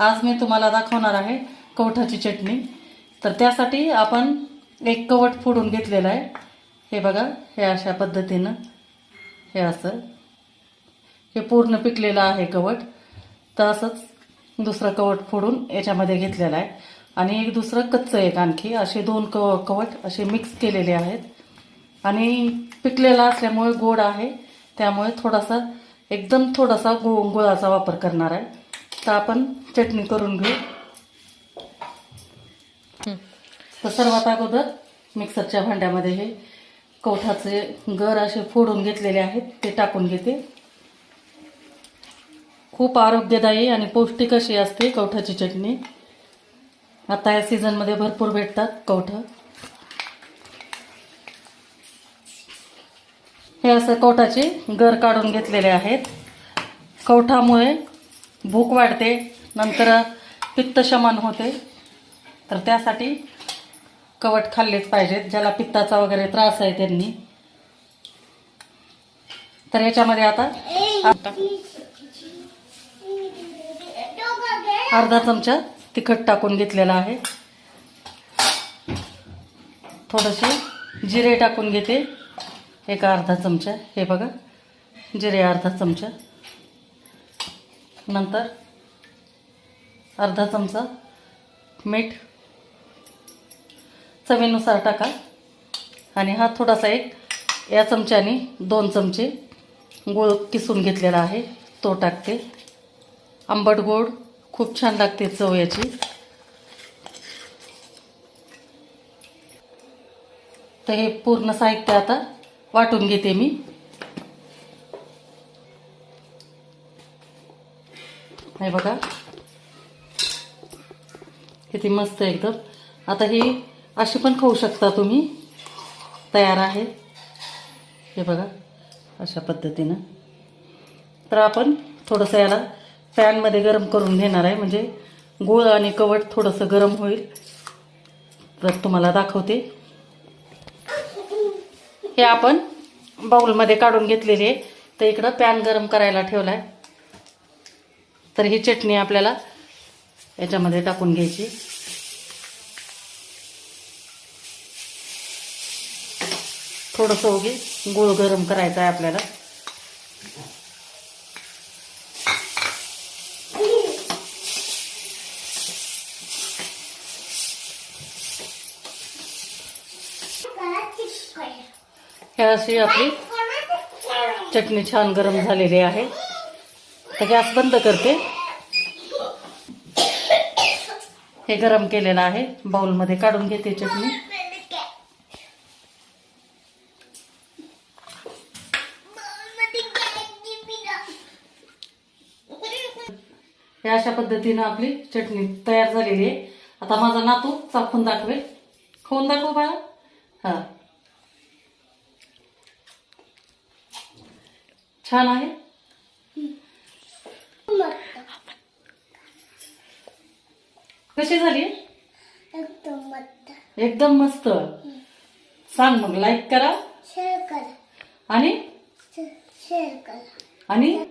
आज मी तुम्हाला दाखवणार आहे कवठाची चटणी. तर त्यासाठी आपण एक कवट फोडून घेतलेलं आहे. हे बघा हे अशा पद्धतीनं हे असं. हे पूर्ण पिकलेलं आहे कवट. तर असंच दुसरं कवट फोडून याच्यामध्ये घेतलेलं आहे. आणि एक दुसरं कच्चं एक आणखी. असे दोन कव कवट असे मिक्स केलेले आहेत. आणि पिकलेला असल्यामुळे गोड आहे. त्यामुळे थोडासा एकदम थोडासा गु गुळाचा वापर करणार आहे. तर आपण चटणी करून घेऊ. तर सर्वात अगोदर मिक्सरच्या भांड्यामध्ये हे कवठाचे गर असे फोडून घेतलेले आहेत ते टाकून घेते. खूप आरोग्यदायी आणि पौष्टिक अशी असते कवठाची चटणी. आता या सीझनमध्ये भरपूर भेटतात कवठं. हे असं कवठाचे गर काढून घेतलेले आहेत. कवठामुळे भूक वाढते नंतर पित्तशमन होते. तर त्यासाठी कवट खाल्लेच पाहिजेत ज्याला पित्ताचा वगैरे त्रास आहे त्यांनी. तर याच्यामध्ये आता अर्धा चमचा तिखट टाकून घेतलेला आहे. थोडेसे जिरे टाकून घेते. एक अर्धा चमचा हे बघा. जिरे अर्धा चमचा. नंतर अर्धा चमचा मीठ चवीनुसार टाका. आणि हा थोडासा एक या चमच्याने दोन चमचे गूळ किसून घेतलेला आहे. तो टाकते. आंबट गोड खूप छान लागते चव याची. तर हे पूर्ण साहित्य आता वाटून घेते मी. हे बघा. किती मस्त एकदम. आता ही अशी पण खाऊ शकता तुम्ही. तयार आहे. हे बघा अशा पद्धतीनं. तर आपण थोडंसं याला पॅनमध्ये गरम करून घेणार आहे. म्हणजे गूळ आणि कवट थोडंसं गरम होईल. तर तुम्हाला दाखवते. हे आपण बाउलमध्ये काढून घेतलेले आहे. तर इकडं पॅन गरम करायला ठेवला आहे तर ही चटणी आपल्याला याच्यामध्ये टाकून घ्यायची. थोडंसं उगी गुळ गरम करायचा आहे आपल्याला अशी आपली चटणी छान गरम झालेली आहे. तर गॅस बंद करते. हे गरम केलेलं आहे. बाउलमध्ये काढून घेते चटणी. हे अशा पद्धतीनं आपली चटणी तयार झालेली आहे. आता माझा नातू चाखून दाखवेल. खाऊन दाखव बाळा. हा. छान आहे. कशी झाली? एकदम मस्त. सांग मग लाईक करा. शेअर करा. आणि? शेअर करा. आणि?